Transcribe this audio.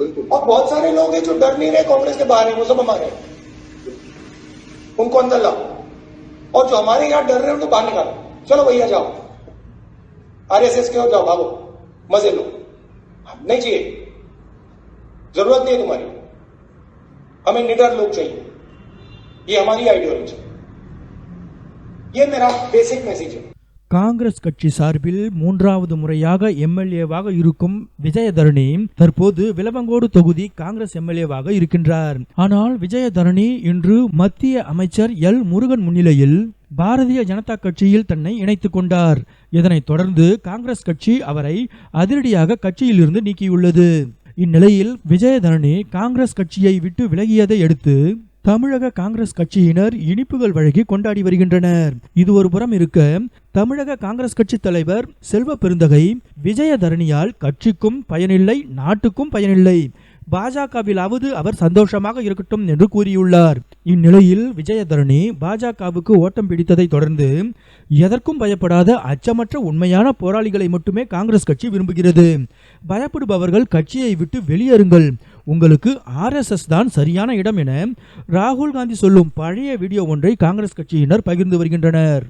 और बहुत सारे लोग हैं जो डर नहीं रहे कांग्रेस के बाहर है, वो सब हमारे उनको अंदर लाओ। और जो हमारे यहाँ डर रहे हैं, उनको बाहर निकालो। चलो भैया, जाओ। आरएसएस के हो जाओ, भागो। मज़े लो। नहीं चाहिए। ज़रूरत नहीं है तुम्हारी। हमें निडर लोग चाहिए। ये हमारी आइडियोलॉजी ये मेरा बेसिक मैसेज है। காங்கிரஸ் கட்சி சார்பில் மூன்றாவது முறையாக எம்எல்ஏவாக இருக்கும் விஜயதரணி தற்போது விலவங்கோடு தொகுதி காங்கிரஸ் எம்எல்ஏவாக இருக்கின்றார். ஆனால் விஜயதரணி இன்று மத்திய அமைச்சர் எல். முருகன் முன்னிலையில் பாரதிய ஜனதா கட்சியில் தன்னை இணைத்துக் கொண்டார். இதனைத் தொடர்ந்து காங்கிரஸ் கட்சி அவரை அதிரடியாக கட்சியிலிருந்து நீக்கியுள்ளது. இந்நிலையில் விஜயதரணி காங்கிரஸ் கட்சியை விட்டு விலகியதை அடுத்து தமிழக காங்கிரஸ் கட்சியினர் இனிப்புகள் வழங்கி கொண்டாடி வருகின்றனர். இது ஒரு புறம் இருக்க தமிழக காங்கிரஸ் கட்சி தலைவர் செல்வ பெருந்தகை விஜயதரணியால் கட்சிக்கும் பயனில்லை நாட்டுக்கும் பயனில்லை. பாஜகவிலாவது அவர் சந்தோஷமாக இருக்கட்டும் என்று கூறியுள்ளார். இந்நிலையில் விஜயதரணி பாஜகவுக்கு ஓட்டம் பிடித்ததை தொடர்ந்து எதற்கும் பயப்படாத அச்சமற்ற உண்மையான போராளிகளை மட்டுமே காங்கிரஸ் கட்சி விரும்புகிறது. பயப்படுபவர்கள் கட்சியை விட்டு வெளியேறுங்கள். உங்களுக்கு ஆர்எஸ்எஸ் தான் சரியான இடம் என ராகுல் காந்தி சொல்லும் பழைய வீடியோ ஒன்றை காங்கிரஸ் கட்சியினர் பகிர்ந்து வருகின்றனர்.